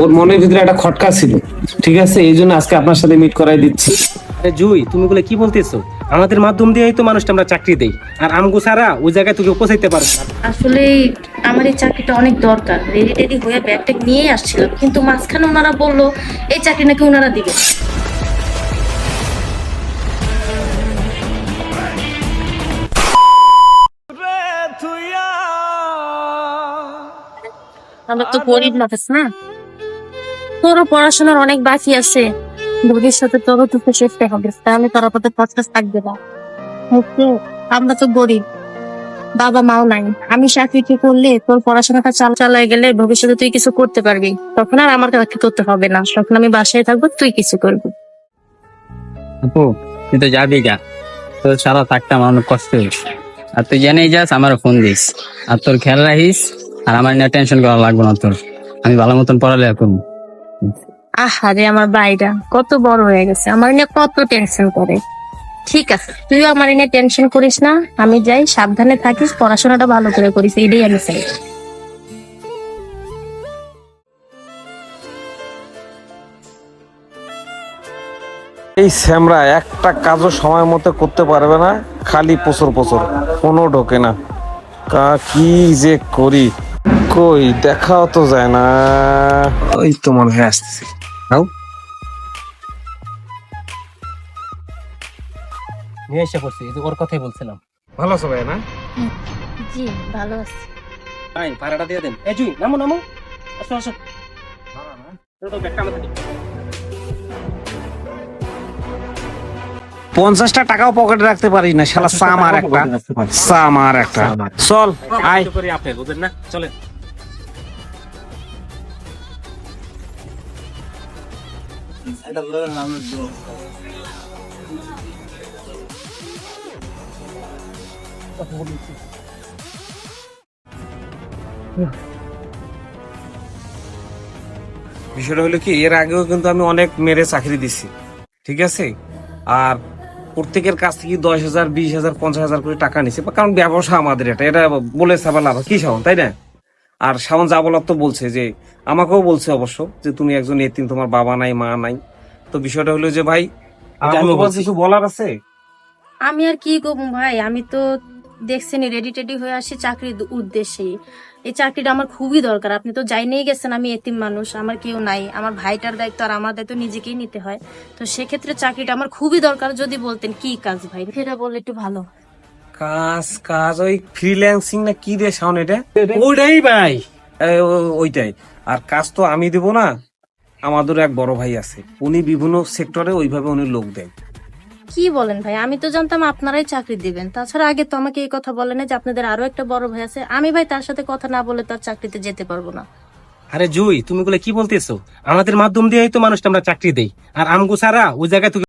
ওর মনের ভিতরে একটা খটকা ছিল। ঠিক আছে? এই জন্য আজকে আপনার সাথে মিট করাই দিচ্ছি। আরে জুই তুমি বলে কি বলতেছো? আমাদের মাধ্যম দিয়েই তো মানুষটা আমরা চাকরি দেই। আর আমগো সারা ওই জায়গায় তোকে পৌঁছাইতে পারবে না। আসলে আমার এই চাকরিটা অনেক দরকার। রেডি টেডি হয়ে ব্যাগ ট্যাগ নিয়েই আসছিলাম। কিন্তু মাঝখানে ওনারা বলল এই চাকরি নাকি ওনারা দিবে? আমরা তো গরিব মানুষ না? তোরও পড়াশোনার অনেক বাকি আছে। ভবিষ্যতে তোরও তো চেষ্টা হবে, তাহলে তোর আপাতত পথটা থাকবে না। আমরা তো গরিব। বাবা মাও নাই। আমি চাকরিটি করলে তোর পড়াশোনাটা চাল চালায় গেলে ভবিষ্যতে তুই কিছু করতে পারবি। তখন আর আমার কাছে করতে হবে না। তখন আমি বাসায় থাকব, তুই কিছু করবি। আপু, তুই তো যাবি গা। তোর সারা থাকতে আমার অনেক কষ্ট হয়েছে। আর তুই জেনেই যাস আমার ফোন দিস। আর তোর খেয়াল রাখিস, আর আমার নিয়ে টেনশন করা লাগবে না তোর। আমি ভালো মতন পড়ালেখা করব। আহারে আমার ভাইরা, কত বড় হয়ে গেছে। আমার নিয়ে কত টেনশন করে। ঠিক আছে, তুইও আমার নিয়ে টেনশন করিস না, আমি যাই, সাবধানে থাকিস, পড়াশোনাটা ভালো করে করিস, এটাই আমি চাই। এই স্যামরা একটা কাজও সময় মতো করতে পারবে না, খালি পোচর পোচর, কোনো ঢোকে না। কা, কি যে করি? কই দেখাও তো যায় না। ওই তো মনে হয় আসতেছে। নাও। নিয়ে এসে পড়ছি এই যে ওর কথাই বলছিলাম। ভালো আছো ভাই না? জি ভালো আছি। ভাই ভাড়াটা দিয়ে দেন। এই জুই নামো নামো। আসো আসো। তো তো ব্যাগটা দিন। পঞ্চাশটা টাকাও পকেটে রাখতে পারিস না শালা সামার একটা। সামার একটা। চল আয়। না? বিষয়টা হলো কি এর আগেও কিন্তু আমি অনেক মেরে চাকরি দিছি ঠিক আছে? আর প্রত্যেকের কাছ থেকে দশ হাজার বিশ হাজার পঞ্চাশ হাজার করে টাকা নিছে। কারণ ব্যবসা আমাদের এটা। এটা বলে সাবা লাভ কি শাওন তাই না? আর শাওন যা বলার তো বলছে যে আমাকেও বলছে অবশ্য যে তুমি একজন এতিম তোমার বাবা নাই মা নাই। তো বিষয়টা হলো যে ভাই কিছু বলার আছে? আমি আর কি করব ভাই? আমি তো দেখছেনি রেডি টেডি হয়ে আসি চাকরির উদ্দেশ্যেই। এই চাকরিটা আমার খুবই দরকার। আপনি তো যাই নিয়ে গেছেন আমি এতিম মানুষ আমার কেউ নাই। আমার ভাইটার দায়িত্ব আর আমার দায়িত্ব নিজেকেই নিতে হয়। তো সেক্ষেত্রে চাকরিটা আমার খুবই দরকার যদি বলতেন কি কাজ ভাই? সেটা বললে একটু ভালো। কাজ কাজ ওই ফ্রিল্যান্সিং না কি রে শাওন এটা? ওইটাই ভাই। ও- ওইটাই। আর কাজ তো আমি দেব না আমাদের এক বড় ভাই আছে। উনি বিভিন্ন সেক্টরে ওইভাবে উনি লোক দেয়। কি বলেন ভাই? আমি তো জানতাম আপনারাই চাকরি দিবেন। তাছাড়া আগে তো আমাকে এই কথা বলেন যে আপনাদের আরও একটা বড় ভাই আছে। আমি ভাই তার সাথে কথা না বলে তার চাকরিতে যেতে পারব না। আরে জুই, তুমি কি বলতেছো? আমাদের মাধ্যম দিয়েই তো মানুষটা আমরা চাকরি দেই। আর আমগো সারা ওই জায়গায় তোকে